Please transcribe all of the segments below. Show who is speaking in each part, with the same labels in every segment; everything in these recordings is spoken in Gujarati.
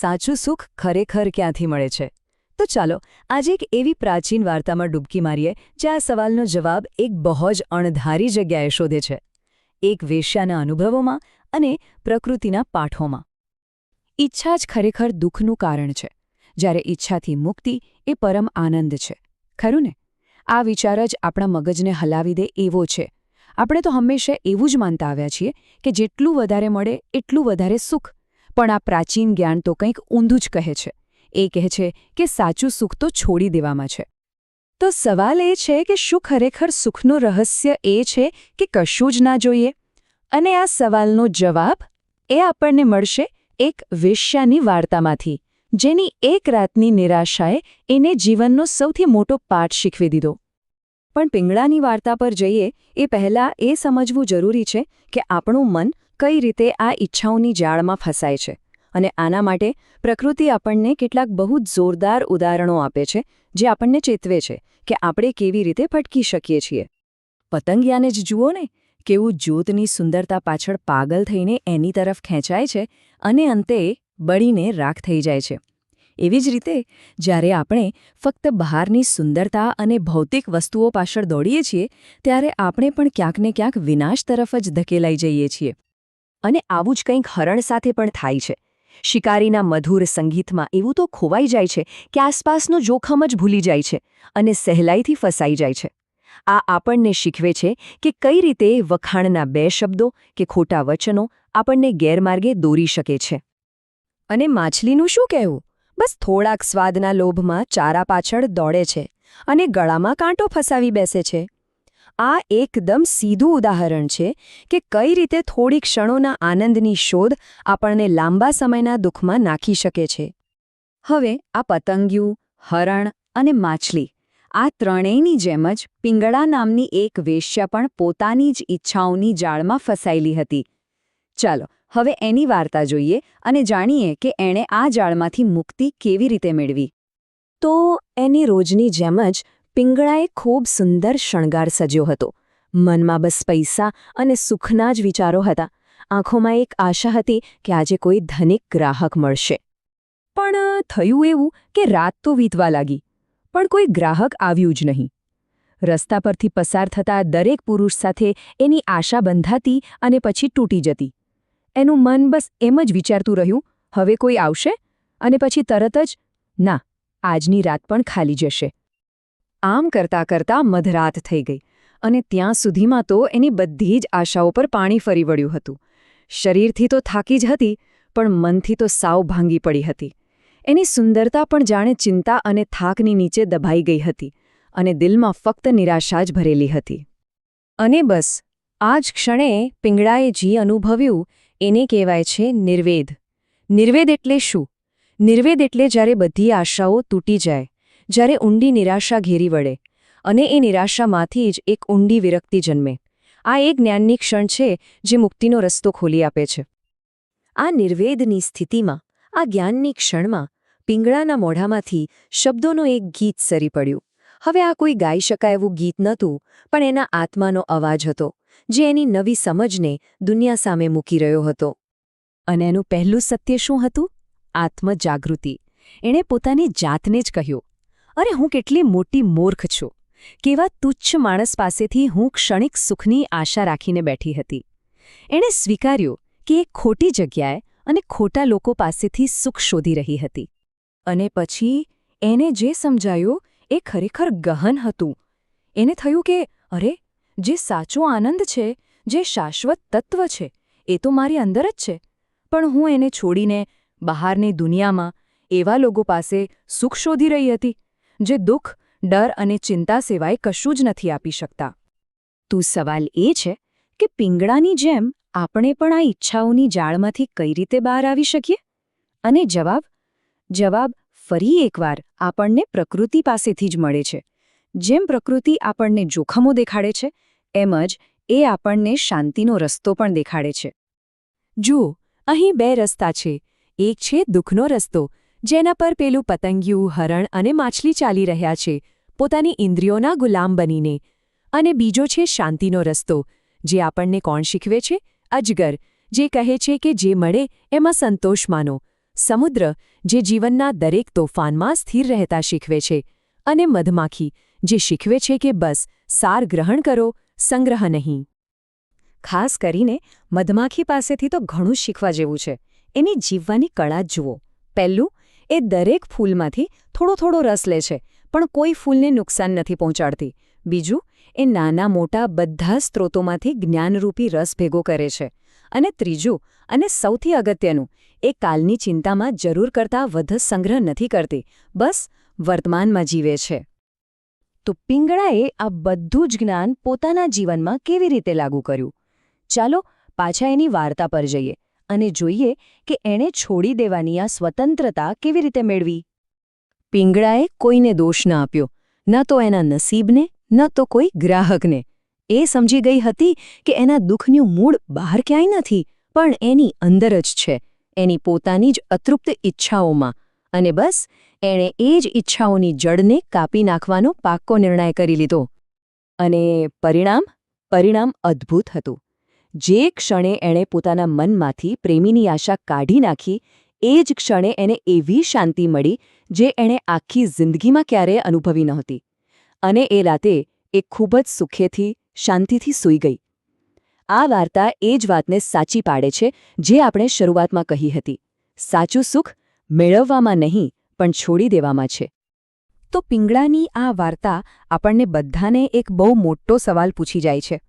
Speaker 1: સાચું સુખ ખરેખર ક્યાંથી મળે છે? તો ચાલો, આજે એક એવી પ્રાચીન વાર્તામાં ડૂબકી મારીએ જે આ સવાલનો જવાબ એક બહુ જ અણધારી જગ્યાએ શોધે છે. એક વેશ્યાના અનુભવોમાં અને પ્રકૃતિના પાઠોમાં. ઈચ્છા જ ખરેખર દુઃખનું કારણ છે. જ્યારે ઈચ્છાથી મુક્તિ એ પરમ આનંદ છે. ખરું ને? આ વિચાર જ આપણા મગજને હલાવી દે એવો છે. આપણે તો હંમેશા એવું જ માનતા આવ્યા છીએ કે જેટલું વધારે મળે, એટલું વધારે સુખ. પણ આ પ્રાચીન જ્ઞાન તો કંઈક ઊંધું જ કહે છે. એ કહે છે કે સાચું સુખ તો છોડી દેવામાં છે. તો સવાલ એ છે કે શું ખરેખર સુખનું રહસ્ય એ છે કે કશું જ ના જોઈએ? અને આ સવાલનો જવાબ એ આપણને મળશે એક વેશ્યાની વાર્તામાંથી, જેની એક રાતની નિરાશાએ એને જીવનનો સૌથી મોટો પાઠ શીખવી દીધો. પણ પિંગળાની વાર્તા પર જઈએ, એ પહેલાં એ સમજવું જરૂરી છે કે આપણું મન કઈ રીતે આ ઈચ્છાઓની જાળમાં ફસાય છે અને આના માટે પ્રકૃતિ આપણને કેટલાક બહુ જોરદાર ઉદાહરણો આપે છે, જે આપણને ચેતવે છે કે આપણે કેવી રીતે ભટકી શકીએ છીએ. પતંગિયાને જ જુઓ ને, કેવું જ્યોતની સુંદરતા પાછળ પાગલ થઈને એની તરફ ખેંચાય છે અને અંતે બળીને રાખ થઈ જાય છે. એવી જ રીતે, જ્યારે આપણે ફક્ત બહારની સુંદરતા અને ભૌતિક વસ્તુઓ પાછળ દોડીએ છીએ, ત્યારે આપણે પણ ક્યાંક ને ક્યાંક વિનાશ તરફ જ ધકેલાઈ જઈએ છીએ. અને આવું જ કંઈક હરણ સાથે પણ થાય છે. શિકારીના મધુર સંગીતમાં એવું તો ખોવાઈ જાય છે કે આસપાસનું જોખમ જ ભૂલી જાય છે અને સહેલાઈથી ફસાઈ જાય છે. આ આપણને શીખવે છે કે કઈ રીતે વખાણના બે શબ્દો કે ખોટા વચનો આપણને ગેરમાર્ગે દોરી શકે છે. અને માછલીનું શું કહેવું? બસ થોડાક સ્વાદના લોભમાં ચારા પાછળ દોડે છે અને ગળામાં કાંટો ફસાવી બેસે છે. આ એકદમ સીધું ઉદાહરણ છે કે કઈ રીતે થોડી ક્ષણોના આનંદની શોધ આપણને લાંબા સમયના દુઃખમાં નાખી શકે છે. હવે આ પતંગિયું, હરણ અને માછલી, આ ત્રણેયની જેમ જ પિંગળા નામની એક વેશ્યા પણ પોતાની જ ઈચ્છાઓની જાળમાં ફસાયેલી હતી. ચાલો, હવે એની વાર્તા જોઈએ અને જાણીએ કે એણે આ જાળમાંથી મુક્તિ કેવી રીતે મેળવી. તો એની રોજની જેમ જ પિંગળાએ ખૂબ સુંદર શણગાર સજ્યો હતો. મનમાં બસ પૈસા અને સુખના જ વિચારો હતા. આંખોમાં એક આશા હતી કે આજે કોઈ ધનિક ગ્રાહક મળશે. પણ, થયું એવું કે રાત તો વીતવા લાગી. પણ કોઈ ગ્રાહક આવ્યું જ નહીં. રસ્તા પરથી પસાર થતા દરેક પુરુષ સાથે એની આશા બંધાતી અને પછી તૂટી જતી. એનું મન બસ એમ જ વિચારતું રહ્યું, હવે કોઈ આવશે? અને પછી તરત જ? ના, આજની રાત પણ ખાલી જશે. આમ કરતા કરતા મધરાત થઈ ગઈ અને ત્યાં સુધીમાં તો એની બધી જ આશાઓ પર પાણી ફરી વળ્યું હતું. શરીરથી તો થાકી જ હતી, પણ મનથી તો સાવ ભાંગી પડી હતી. એની સુંદરતા પણ જાણે ચિંતા અને થાકની નીચે દબાઈ ગઈ હતી અને દિલમાં ફક્ત નિરાશા જ ભરેલી હતી. અને બસ આ જ ક્ષણે પિંગળાએ જી અનુભવ્યું એને કહેવાય છે નિર્વેદ. નિર્વેદ એટલે શું? નિર્વેદ એટલે જ્યારે બધી આશાઓ તૂટી જાય. જ્યારે ઊંડી નિરાશા ઘેરી વળે અને એ નિરાશામાંથી જ એક ઊંડી વિરક્તિ જન્મે. આ એક જ્ઞાનની ક્ષણ છે જે મુક્તિનો રસ્તો ખોલી આપે છે. આ નિર્વેદની સ્થિતિમાં, આ જ્ઞાનની ક્ષણમાં, પિંગળાના મોઢામાંથી શબ્દોનો એક ગીત સરી પડ્યું. હવે આ કોઈ ગાઈ શકાય એવું ગીત નહોતું, પણ એના આત્માનો અવાજ હતો, જે એની નવી સમજને દુનિયા સામે મૂકી રહ્યો હતો. અને એનું પહેલું સત્ય શું હતું? આત્મજાગૃતિ. એણે પોતાની જાતને જ કહ્યું અરે હું કેટલી મોટી મૂર્ખ છું. કેવા તુચ્છ માણસ પાસેથી હું ક્ષણિક સુખની આશા રાખીને બેઠી હતી. એણે સ્વીકાર્યું કે એ ખોટી જગ્યાએ અને ખોટા લોકો પાસેથી સુખ શોધી રહી હતી. અને પછી એને જે સમજાયું એ ખરેખર ગહન હતું. એને થયું કે, અરે, જે સાચો આનંદ છે, જે શાશ્વત તત્વ છે, એ તો મારી અંદર જ છે. પણ હું એને છોડીને બહારની દુનિયામાં એવા લોકો પાસે સુખ શોધી રહી હતી. જે દુઃખ, ડર અને ચિંતા સિવાય કશું જ નથી આપી શકતા. તું સવાલ એ છે કે પિંગળાની જેમ આપણે પણ આ ઈચ્છાઓની જાળમાંથી કઈ રીતે બહાર આવી શકીએ? અને જવાબ? જવાબ ફરી એકવાર આપણને પ્રકૃતિ પાસેથી જ મળે છે. જેમ પ્રકૃતિ આપણને જોખમો દેખાડે છે, એમ જ એ આપણને શાંતિનો રસ્તો પણ દેખાડે છે. જુઓ, અહીં બે રસ્તા છે. એક છે દુઃખનો રસ્તો જેના પર પેલું પતંગિયું, હરણ અને માછલી ચાલી રહ્યા છે. પોતાની ઇન્દ્રિયોના ગુલામ બનીને. અને બીજો છે શાંતિનો રસ્તો. જે આપણને કોણ શીખવે છે? અજગર. જે કહે છે કે જે મળે, એમાં સંતોષ માનો. સમુદ્ર, જે જીવનના દરેક તોફાનમાં સ્થિર રહેતા શીખવે છે. અને મધમાખી, જે શીખવે છે કે બસ, સાર ગ્રહણ કરો, સંગ્રહ નહીં. ખાસ કરીને, મધમાખી પાસેથી તો ઘણું શીખવા જેવું છે. એની જીવવાની કળા જ જુઓ. પહેલું એ દરેક ફૂલમાંથી થોડો થોડો રસ લે છે, પણ કોઈ ફૂલને નુકસાન નથી પહોંચાડતી. બીજું, એ નાના મોટા બધા સ્ત્રોતોમાંથી જ્ઞાનરૂપી રસ ભેગો કરે છે. અને ત્રીજું, અને સૌથી અગત્યનું, એ કાલની ચિંતામાં જરૂર કરતાં વધ સંગ્રહ નથી કરતી, બસ વર્તમાનમાં જીવે છે. તો પિંગળાએ આ બધું જ જ્ઞાન પોતાના જીવનમાં કેવી રીતે લાગુ કર્યું? ચાલો પાછા એની વાર્તા પર જઈએ. અને જોઈએ કે એણે છોડી દેવાની આ સ્વતંત્રતા કેવી રીતે મેળવી. પિંગળાએ કોઈને દોષ ન આપ્યો, ન તો એના નસીબને, ન તો કોઈ ગ્રાહકને. એ સમજી ગઈ હતી કે એના દુઃખનું મૂળ બહાર ક્યાંય નથી, પણ એની અંદર જ છે, એની પોતાની જ અતૃપ્ત ઈચ્છાઓમાં. અને બસ, એણે એ જ ઈચ્છાઓની જડને કાપી નાખવાનો પાક્કો નિર્ણય કરી લીધો. અને પરિણામ? પરિણામ અદ્ભુત હતું. જે ક્ષણે એણે પોતાના મનમાંથી પ્રેમીની આશા કાઢી નાખી, એ જ ક્ષણે એને એવી શાંતિ મળી, જે એણે આખી જિંદગીમાં ક્યારેય અનુભવી નહોતી. અને એ રાતે એ ખૂબ જ સુખેથી, શાંતિથી સૂઈ ગઈ. આ વાર્તા એ જ વાતને સાચી પાડે છે, જે આપણે શરૂઆતમાં કહી હતી. સાચું સુખ મેળવવામાં નહીં, પણ છોડી દેવામાં છે. તો પિંગળાની આ વાર્તા આપણને બધાને એક બહુ મોટો સવાલ પૂછી જાય છે.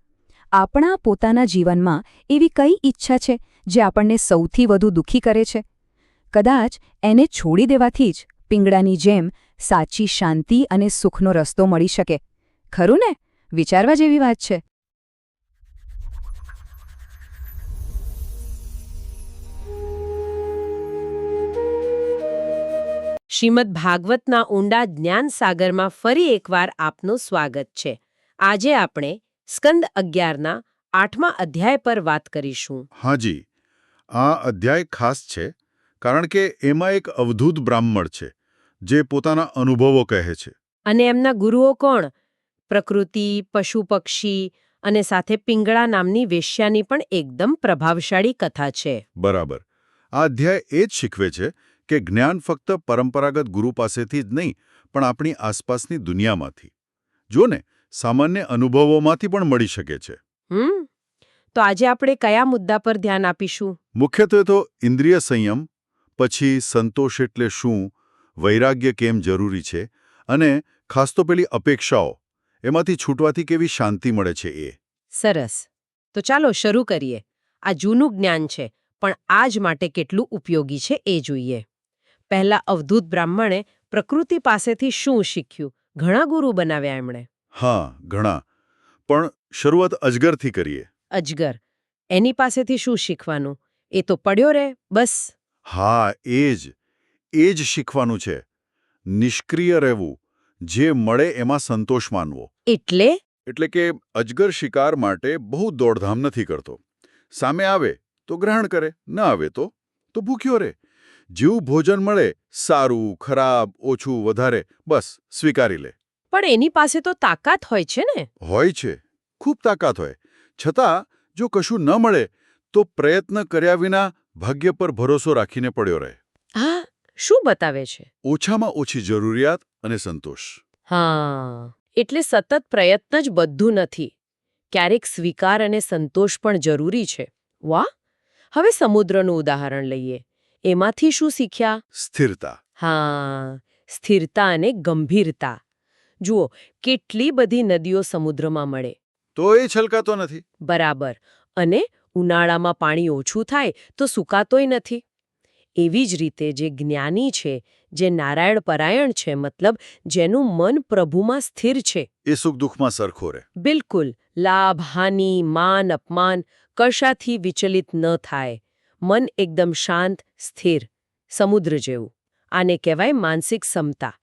Speaker 1: આપણા પોતાના જીવનમાં એવી કઈ ઈચ્છા છે જે આપણને સૌથી વધુ દુઃખી કરે છે? કદાચ એને છોડી દેવાથી જ પીંગડાની જેમ સાચી શાંતિ અને સુખનો રસ્તો મળી શકે. ખરું ને? વિચારવા જેવી વાત છે.
Speaker 2: શ્રીમદ ભાગવતના ઊંડા જ્ઞાન સાગરમાં ફરી એકવાર આપનું સ્વાગત છે. આજે આપણે સ્કંદ અગિયારના આઠમા અધ્યાય પર વાત કરીશું.
Speaker 3: હાજી આ અધ્યાય ખાસ છે કારણ કે એમાં એક અવધૂત બ્રાહ્મણ છે જે પોતાના અનુભવો કહે છે.
Speaker 2: અને એમના ગુરુઓ કોણ? પ્રકૃતિ પશુ પક્ષી અને સાથે પિંગળા નામની વેશ્યાની પણ એકદમ પ્રભાવશાળી કથા છે.
Speaker 3: બરાબર. આ અધ્યાય એ જ શીખવે છે કે જ્ઞાન ફક્ત પરંપરાગત ગુરુ પાસેથી જ નહીં પણ આપણી આસપાસની દુનિયામાંથી. જો ને સામાન્ય અનુભવોમાંથી પણ મળી શકે છે.
Speaker 2: હમ તો આજે આપણે કયા મુદ્દા પર ધ્યાન આપીશું?
Speaker 3: મુખ્યત્વે તો ઇન્દ્રિય સંયમ પછી સંતોષ એટલે શું વૈરાગ્ય કેમ જરૂરી છે અને ખાસ તો પેલી અપેક્ષાઓ એમાંથી છૂટવાથી કેવી શાંતિ મળે છે એ.
Speaker 2: સરસ. તો ચાલો શરૂ કરીએ. આ જૂનું જ્ઞાન છે પણ આજ માટે કેટલું ઉપયોગી છે એ જોઈએ. પહેલા અવધૂત બ્રાહ્મણે પ્રકૃતિ પાસેથી શું શીખ્યું? ઘણા ગુરુ બનાવ્યા એમણે.
Speaker 3: હા ઘણા. પણ શરૂઆત અજગરથી કરીએ.
Speaker 2: અજગર. એની પાસેથી શું શીખવાનું? એ તો પડ્યો રે બસ.
Speaker 3: હા એ જ એ જ શીખવાનું છે. નિષ્ક્રિય રહેવું. જે મળે એમાં સંતોષ માનવો.
Speaker 2: એટલે?
Speaker 3: એટલે કે અજગર શિકાર માટે બહુ દોડધામ નથી કરતો. સામે આવે તો ગ્રહણ કરે ન આવે તો તો ભૂખ્યો રહે. જેવું ભોજન મળે સારું ખરાબ ઓછું વધારે બસ સ્વીકારી લે.
Speaker 2: પણ એની પાસે તો તાકાત હોય છે ને.
Speaker 3: હોય છે. ખૂબ તાકાત હોય. છતાં જો કશું ન મળે તો પ્રયત્ન કર્યા વિના ભાગ્ય પર ભરોસો રાખીને પડ્યો રહે.
Speaker 2: હા શું બતાવે છે?
Speaker 3: ઓછામાં ઓછી જરૂરિયાત અને સંતોષ.
Speaker 2: હા એટલે સતત પ્રયત્ન જ બધું નથી. ક્યારેક સ્વીકાર અને સંતોષ પણ જરૂરી છે. વાહ! હવે સમુદ્રનું ઉદાહરણ લઈએ. એમાંથી શું શીખ્યા?
Speaker 3: સ્થિરતા.
Speaker 2: હા સ્થિરતા અને ગંભીરતા. જુઓ કેટલી બધી નદીઓ સમુદ્રમાં મળે.
Speaker 3: તો એ છલકાતો નથી.
Speaker 2: બરાબર. અને ઉનાળામાં પાણી ઓછું થાય તો સુકાતોય નથી. એવી જ રીતે જે જ્ઞાની છે જે નારાયણ પરાયણ છે મતલબ જેનું મન પ્રભુમાં સ્થિર છે.
Speaker 3: એ સુખ દુઃખમાં સરખો રહે.
Speaker 2: બિલકુલ. લાભ હાનિ માન અપમાન કશાથી વિચલિત ન થાય. મન એકદમ શાંત સ્થિર સમુદ્ર જેવું. આને કહેવાય માનસિક સમતા.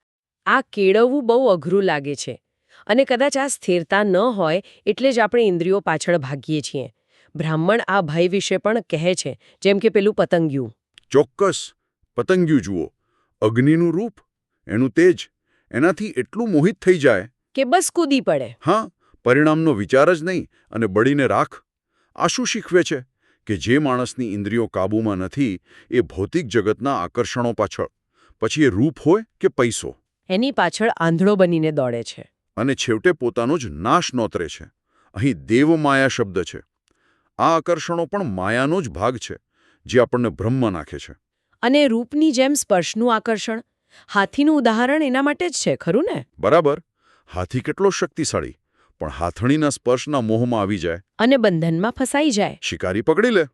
Speaker 2: આ કેળવવું બહુ અઘરું લાગે છે. અને કદાચ આ સ્થિરતા ન હોય એટલે જ આપણે ઇન્દ્રિયો પાછળ ભાગીએ છીએ. બ્રાહ્મણ આ ભય વિશે પણ કહે છે જેમ કે પેલું પતંગિયું.
Speaker 3: ચોક્કસ પતંગિયું જુઓ. અગ્નિનું રૂપ એનું તેજ એનાથી એટલું મોહિત થઈ જાય.
Speaker 2: કે બસ કૂદી પડે.
Speaker 3: હા પરિણામનો વિચાર જ નહીં અને બળીને રાખ. આ શું શીખવે છે? કે જે માણસની ઇન્દ્રિયો કાબૂમાં નથી એ ભૌતિક જગતના આકર્ષણો પાછળ. પછી એ રૂપ હોય કે પૈસો?
Speaker 2: એની પાછળ આંધળો બનીને દોડે છે.
Speaker 3: અને છેવટે પોતાનો જ નાશ નોતરે છે. અહીં દેવમાયા શબ્દ છે. આ આકર્ષણો પણ માયાનો જ ભાગ છે જે આપણને ભ્રમમાં નાખે છે.
Speaker 2: અને રૂપની જેમ સ્પર્શનું આકર્ષણ. હાથીનું ઉદાહરણ એના માટે જ છે ખરું ને?
Speaker 3: બરાબર. હાથી કેટલો શક્તિશાળી પણ હાથણીના સ્પર્શના મોહમાં આવી જાય.
Speaker 2: અને બંધનમાં ફસાઈ જાય.
Speaker 3: શિકારી પકડી લે.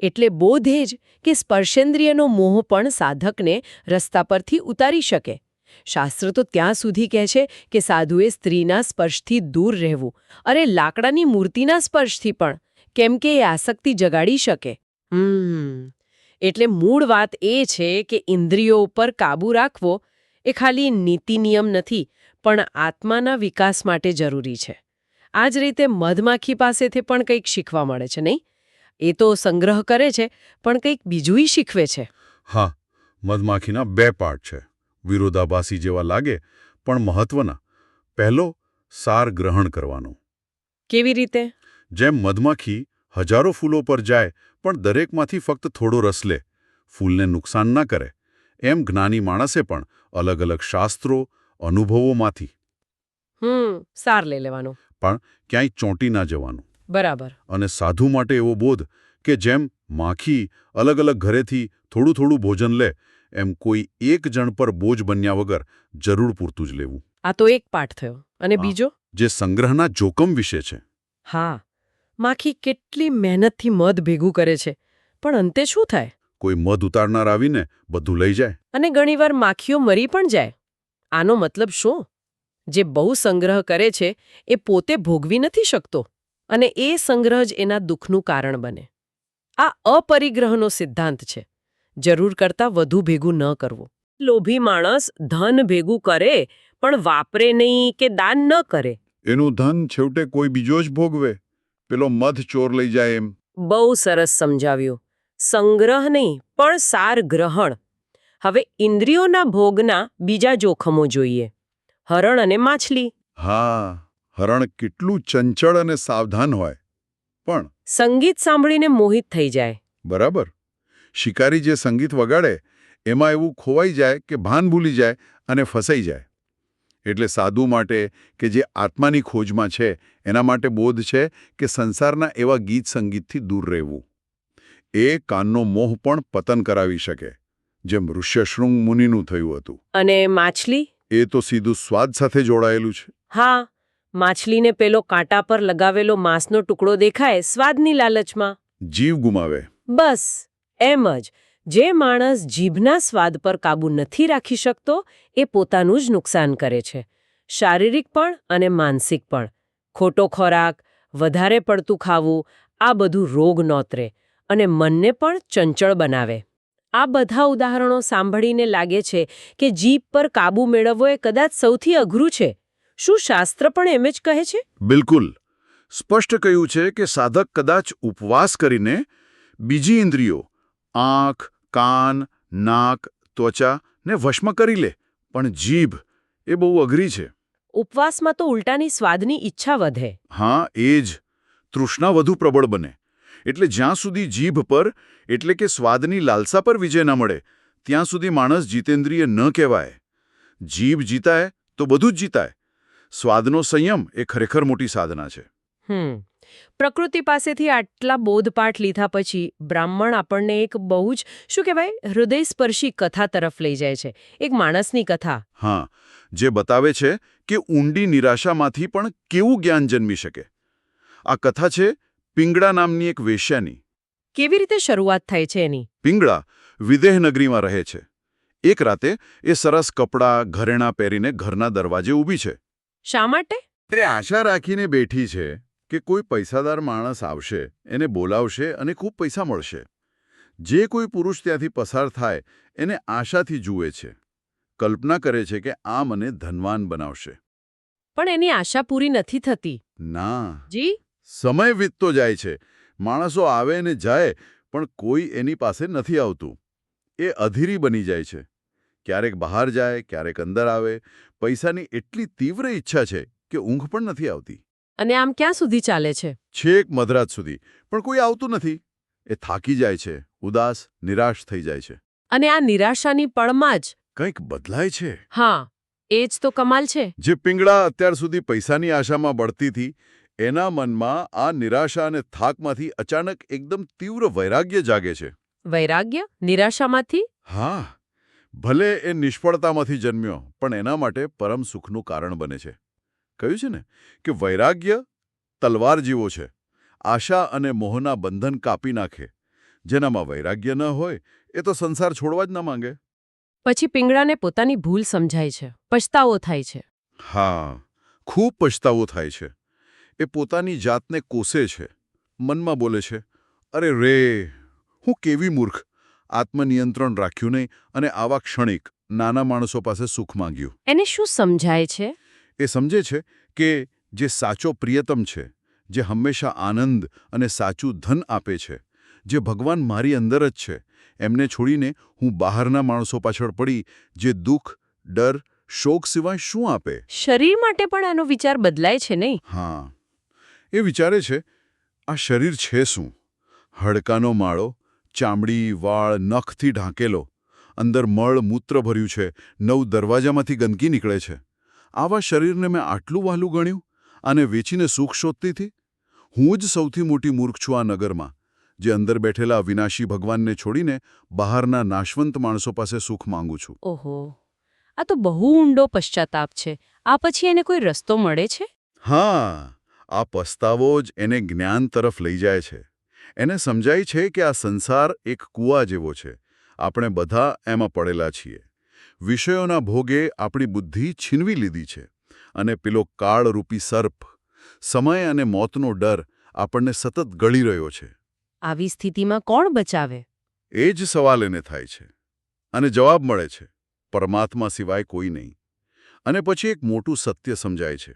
Speaker 2: એટલે બોધે જ કે સ્પર્શેન્દ્રિયનો મોહ પણ સાધકને રસ્તા પરથી ઉતારી શકે. શાસ્ત્ર તો ત્યાં સુધી કહે છે કે સાધુએ સ્ત્રીના સ્પર્શથી દૂર રહેવું અરે લાકડાની મૂર્તિના સ્પર્શથી પણ, કેમ કે એ આસક્તિ જગાડી શકે. હમ, એટલે મૂળ વાત એ છે કે ઇન્દ્રિયો ઉપર કાબૂ રાખવો એ ખાલી નીતિ નિયમ નથી, પણ આત્માના વિકાસ માટે જરૂરી છે. આ જ રીતે મધમાખી પાસેથી પણ કંઈક શીખવા મળે છે, નહીં? એ તો સંગ્રહ કરે છે, પણ કંઈક બીજુંય શીખવે છે.
Speaker 3: હા, મધમાખીના બે પાર્ટ છે. વિરોધાભાસી જેવા લાગે પણ મહત્વના. પહેલો સાર ગ્રહણ કરવાનો.
Speaker 2: કેવી રીતે?
Speaker 3: જેમ મધમાખી હજારો ફૂલો પર જાય પણ દરેકમાંથી ફક્ત થોડો રસ લે. ફૂલને નુકસાન ના કરે. એમ જ્ઞાની માણસે પણ અલગ અલગ શાસ્ત્રો અનુભવોમાંથી.
Speaker 2: હમ સાર લઈ લેવાનો.
Speaker 3: ક્યાંય ચોંટી ના જવાનું.
Speaker 2: બરાબર.
Speaker 3: અને સાધુ માટે એવો બોધ કે જેમ માખી અલગ અલગ ઘરેથી થોડું થોડું ભોજન લે એમ કોઈ એક જણ પર બોજ બન્યા વગર જરૂર પૂરતું જ લેવું.
Speaker 2: આ તો એક પાઠ થયો. અને બીજો?
Speaker 3: જે સંગ્રહના જોખમ વિશે છે.
Speaker 2: હા. માખી કેટલી મહેનતથી મધ ભેગું કરે છે. પણ અંતે શું થાય?
Speaker 3: કોઈ મધ ઉતારનાર આવીને બધું લઈ જાય.
Speaker 2: અને ઘણીવાર માખીઓ મરી પણ જાય. આનો મતલબ શું? જે બહુ સંગ્રહ કરે છે એ પોતે ભોગવી નથી શકતો. અને એ સંગ્રહ જ એના દુઃખનું કારણ બને. આ અપરિગ્રહનો સિદ્ધાંત છે. જરૂર કરતાં વધુ ભેગું ન કરવું. લોભી માણસ ધન ભેગું કરે પણ વાપરે નહીં કે દાન ન કરે.
Speaker 3: એનું ધન છેવટે કોઈ બીજો જ ભોગવે? પેલો મધ ચોર લઈ જાય એમ.
Speaker 2: બહુ સરસ સમજાવ્યું. સંગ્રહ નહીં પણ સાર ગ્રહણ. હવે ઇન્દ્રિયોના ભોગના બીજા જોખમો જોઈએ. હરણ અને માછલી.
Speaker 3: હા હરણ કેટલું ચંચળ અને સાવધાન હોય. પણ
Speaker 2: સંગીત સાંભળીને મોહિત થઈ જાય.
Speaker 3: બરાબર. શિકારી જે સંગીત વગાડે એમાં એવું ખોવાઈ જાય કે ભાન ભૂલી જાય અને ફસાઈ જાય. એટલે સાધુ માટે કે જે આત્માની ખોજમાં છે એના માટે બોધ છે કે સંસારના એવા ગીત સંગીતથી દૂર રહેવું. એ કાનનો મોહ પણ પતન કરાવી શકે જેમ ઋષ્યશૃંગ મુનિનું થયું હતું.
Speaker 2: અને માછલી?
Speaker 3: એ તો સીધું સ્વાદ સાથે જોડાયેલું છે.
Speaker 2: હા માછલીને પેલો કાંટા પર લગાવેલો માંસનો ટુકડો દેખાય સ્વાદની લાલચમાં.
Speaker 3: જીવ ગુમાવે.
Speaker 2: બસ. એમ જ, જે માણસ જીભના સ્વાદ પર કાબૂ નથી રાખી શકતો, એ પોતાનું જ નુકસાન કરે છે. શારીરિક પણ અને માનસિક પણ. ખોટો ખોરાક, વધારે પડતું ખાવું, આ બધું રોગ નોતરે અને મનને પણ ચંચળ બનાવે. આ બધા ઉદાહરણો સાંભળીને લાગે છે કે જીભ પર કાબૂ મેળવવો એ કદાચ સૌથી અઘરું છે. શું શાસ્ત્ર પણ એમ જ કહે છે?
Speaker 3: બિલકુલ. સ્પષ્ટ કહ્યું છે કે સાધક કદાચ ઉપવાસ કરીને બીજી ઇન્દ્રિયો આંખ કાન નાક ત્વચા ને વશમાં કરી લે પણ જીભ એ બહુ અઘરી છે.
Speaker 2: ઉપવાસમાં તો ઉલટાની સ્વાદની ઈચ્છા વધે.
Speaker 3: હા એ જ. તૃષ્ણા વધુ પ્રબળ બને. એટલે જ્યાં સુધી જીભ પર એટલે કે સ્વાદની લાલસા પર વિજય ન મળે ત્યાં સુધી માણસ જીતેન્દ્રિય ન કહેવાય. જીભ જીતાય તો બધું જ જીતાય. સ્વાદનો સંયમ એ ખરેખર મોટી સાધના છે.
Speaker 2: હમ. પ્રકૃતિ પાસેથી આટલા બોધપાઠ લીધા પછી બ્રાહ્મણ આપણને એક બહુ જ શું કહેવાય હૃદયસ્પર્શી કથા તરફ લઈ જાય છે. એક માણસની કથા.
Speaker 3: હા જે બતાવે છે કે ઊંડી નિરાશામાંથી પણ કેવું જ્ઞાન જન્મી શકે. આ કથા છે પિંગળા નામની એક વેશ્યાની.
Speaker 2: કેવી રીતે શરૂઆત થાય છે એની?
Speaker 3: પિંગળા વિદેહનગરીમાં રહે છે. એક રાતે એ સરસ કપડાં ઘરેણાં પહેરીને ઘરના દરવાજે ઊભી છે.
Speaker 2: શા માટે?
Speaker 3: તે આશા રાખીને બેઠી છે. કે કોઈ પૈસાદાર માણસ આવશે એને બોલાવશે અને ખૂબ પૈસા મળશે. જે કોઈ પુરુષ ત્યાંથી પસાર થાય એને આશાથી જુએ છે. કલ્પના કરે છે કે આ મને ધનવાન બનાવશે.
Speaker 2: પણ એની આશા પૂરી નથી થતી.
Speaker 3: ના.
Speaker 2: જી?
Speaker 3: સમય વીતતો જાય છે. માણસો આવે ને જાય પણ કોઈ એની પાસે નથી આવતું. એ અધીરી બની જાય છે. ક્યારેક બહાર જાય ક્યારેક અંદર આવે. પૈસાની એટલી તીવ્ર ઈચ્છા છે કે ઊંઘ પણ નથી આવતી.
Speaker 2: અને આમ ક્યાં સુધી ચાલે છે?
Speaker 3: છેક મધરાત સુધી. પણ કોઈ આવતું નથી. એ થાકી જાય છે ઉદાસ નિરાશ થઈ જાય છે.
Speaker 2: અને આ નિરાશાની પળમાં જ
Speaker 3: કંઈક બદલાય છે.
Speaker 2: હા એ જ તો કમાલ છે.
Speaker 3: જે પિંગળા અત્યાર સુધી પૈસાની આશામાં બળતી હતી એના મનમાં આ નિરાશા અને થાકમાંથી અચાનક એકદમ તીવ્ર વૈરાગ્ય જાગે છે.
Speaker 2: વૈરાગ્ય? નિરાશામાંથી?
Speaker 3: હા. ભલે એ નિષ્ફળતામાંથી જન્મ્યો પણ એના માટે પરમ સુખનું કારણ બને છે. કહ્યું છે ને કે વૈરાગ્ય તલવાર જેવો છે. આશા અને મોહના બંધન કાપી નાખે. જેનામાં વૈરાગ્ય ન હોય એ તો સંસાર છોડવા જ ન માંગે.
Speaker 2: પછી પિંગળાને પોતાની ભૂલ સમજાય છે. પછતાવો થાય છે.
Speaker 3: હા ખૂબ પછતાવો થાય છે. એ પોતાની જાતને કોસે છે. મનમાં બોલે છે અરે રે હું કેવી મૂર્ખ. આત્મનિયંત્રણ રાખ્યું નહીં અને આવા ક્ષણિક નાના માણસો પાસે સુખ માંગ્યું.
Speaker 2: એને શું સમજાય છે?
Speaker 3: એ સમજે છે કે જે સાચો પ્રિયતમ છે જે હંમેશા આનંદ અને સાચું ધન આપે છે જે ભગવાન મારી અંદર જ છે એમને છોડીને હું બહારના માણસો પાછળ પડી જે દુઃખ ડર શોક સિવાય શું આપે?
Speaker 2: શરીર માટે પણ આનો વિચાર બદલાય છે નહીં?
Speaker 3: હા. એ વિચારે છે આ શરીર છે શું? હડકાનો માળો ચામડી વાળ નખથી ઢાંકેલો અંદર મળ મૂત્ર ભર્યું છે નવ દરવાજામાંથી ગંદકી નીકળે છે. આવા શરીરને મેં આટલું વહાલું ગણ્યું અને વેચીને સુખ શોધતી હતી? હું જ સૌથી મોટી મૂર્ખ છું આ નગરમાં જે અંદર બેઠેલા અવિનાશી ભગવાનને છોડીને બહારના નાશવંત માણસો પાસે સુખ માંગુ છું.
Speaker 2: ઓહો આ તો બહુ ઊંડો પશ્ચાતાપ છે. આ પછી એને કોઈ રસ્તો મળે છે?
Speaker 3: હા આ પસ્તાવો જ એને જ્ઞાન તરફ લઈ જાય છે. એને સમજાય છે કે આ સંસાર એક કૂવા જેવો છે. આપણે બધા એમાં પડેલા છીએ. વિષયોના ભોગે આપણી બુદ્ધિ છીનવી લીધી છે અને પેલો કાળરૂપી સર્પ સમય અને મોતનો ડર આપણને સતત ગળી રહ્યો છે.
Speaker 2: આવી સ્થિતિમાં કોણ બચાવે?
Speaker 3: એ જ સવાલ એને થાય છે અને જવાબ મળે છે પરમાત્મા સિવાય કોઈ નહીં. અને પછી એક મોટું સત્ય સમજાય છે.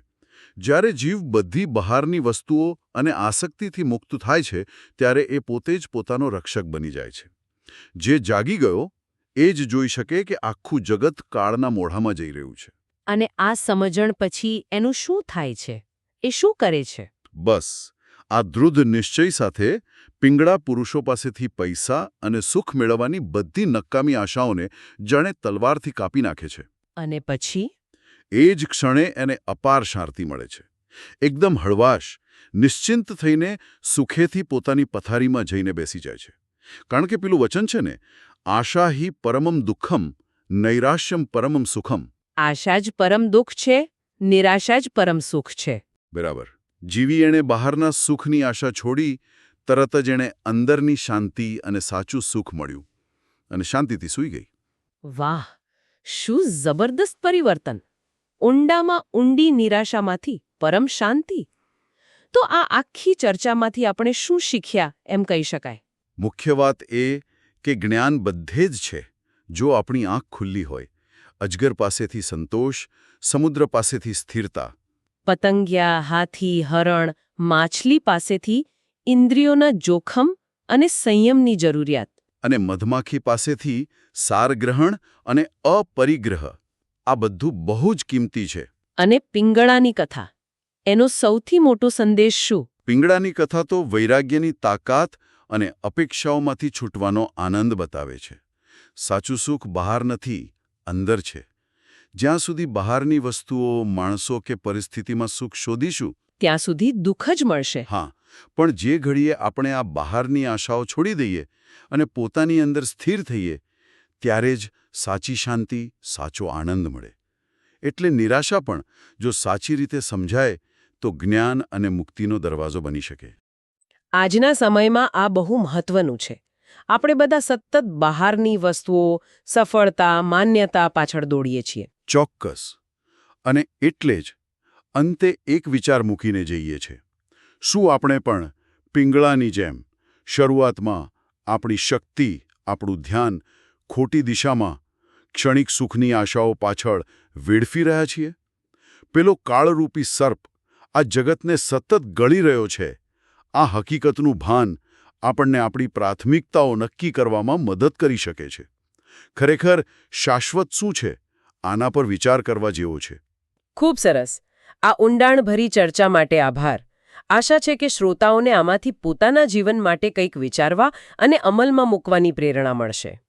Speaker 3: જ્યારે જીવ બધી બહારની વસ્તુઓ અને આસક્તિથી મુક્ત થાય છે ત્યારે એ પોતે જ પોતાનો રક્ષક બની જાય છે. જે જાગી ગયો એ જ જોઈ શકે કે આખું જગત કાળના મોઢામાં જઈ રહ્યું છે.
Speaker 2: અને આ સમજણ પછી એનું શું થાય છે? એ શું કરે છે?
Speaker 3: બસ આ દૃઢ નિશ્ચય સાથે પિંગળા પુરુષો પાસેથી પૈસા અને સુખ મેળવવાની બધી નકામી આશાઓને જાણે તલવારથી કાપી નાખે છે.
Speaker 2: અને પછી?
Speaker 3: એ જ ક્ષણે એને અપાર શાંતિ મળે છે. એકદમ હળવાશ નિશ્ચિંત થઈને સુખેથી પોતાની પથારીમાં જઈને બેસી જાય છે. કારણ કે પેલું વચન છે ને આશા હિ પરમમ દુઃખમ નૈરાશ્યમ પરમમ સુખમ.
Speaker 2: આશા જ પરમ દુઃખ છે નિરાશા જ પરમ સુખ છે.
Speaker 3: બરાબર. જીવી એણે બહારના સુખની આશા છોડી તરત જ એણે અંદરની શાંતિ અને સાચું સુખ મળ્યું અને શાંતિથી સૂઈ ગઈ.
Speaker 2: વાહ! શું જબરદસ્ત પરિવર્તન! ઊંડામાં ઊંડી નિરાશામાંથી પરમ શાંતિ. તો આ આખી ચર્ચામાંથી આપણે શું શીખ્યા એમ કહી શકાય?
Speaker 3: મુખ્ય વાત એ કે જ્ઞાન બધે જ છે જો આપણી આંખ ખુલ્લી હોય. અજગર પાસેથી સંતોષ સમુદ્ર પાસેથી સ્થિરતા.
Speaker 2: પતંગિયા હાથી હરણ માછલી પાસેથી ઇન્દ્રિયોના જોખમ અને સંયમની જરૂરિયાત.
Speaker 3: અને મધમાખી પાસેથી સારગ્રહણ અને અપરિગ્રહ. આ બધું બહુ જ કિંમતી છે.
Speaker 2: અને પિંગળાની કથા. એનો સૌથી મોટો સંદેશ શું?
Speaker 3: પિંગળાની કથા તો વૈરાગ્યની તાકાત અને અપેક્ષાઓમાંથી છૂટવાનો આનંદ બતાવે છે. સાચું સુખ બહાર નથી અંદર છે. જ્યાં સુધી બહારની વસ્તુઓ માણસો કે પરિસ્થિતિમાં સુખ શોધીશું
Speaker 2: ત્યાં સુધી દુઃખ જ મળશે.
Speaker 3: હા પણ જે ઘડીએ આપણે આ બહારની આશાઓ છોડી દઈએ અને પોતાની અંદર સ્થિર થઈએ ત્યારે જ સાચી શાંતિ સાચો આનંદ મળે. એટલે નિરાશા પણ જો સાચી રીતે સમજાય તો જ્ઞાન અને મુક્તિનો દરવાજો બની શકે.
Speaker 2: આજના સમયમાં આ બહુ મહત્વનું છે. આપણે બધા સતત બહારની વસ્તુઓ, સફળતા, માન્યતા પાછળ દોડીએ છીએ.
Speaker 3: ચોક્કસ. અને એટલે જ અંતે એક વિચાર મૂકીને જઈએ છે. શું આપણે પણ પિંગળાની જેમ શરૂઆતમાં આપણી શક્તિ, આપણું ધ્યાન ખોટી દિશામાં ક્ષણિક સુખની આશાઓ પાછળ વેડફી રહ્યા છીએ? પેલો કાળરૂપી સર્પ આ જગતને સતત ગળી રહ્યો છે. આ હકીકતનું ભાન આપણને આપણી પ્રાથમિકતાઓ નક્કી કરવામાં મદદ કરી શકે છે. ખરેખર શાશ્વત શું છે આના પર વિચાર કરવા જેવો છે.
Speaker 2: ખૂબ સરસ. આ ઊંડાણભરી ચર્ચા માટે આભાર. આશા છે કે શ્રોતાઓને આમાંથી પોતાના જીવન માટે કંઈક વિચારવા અને અમલમાં મૂકવાની પ્રેરણા મળશે.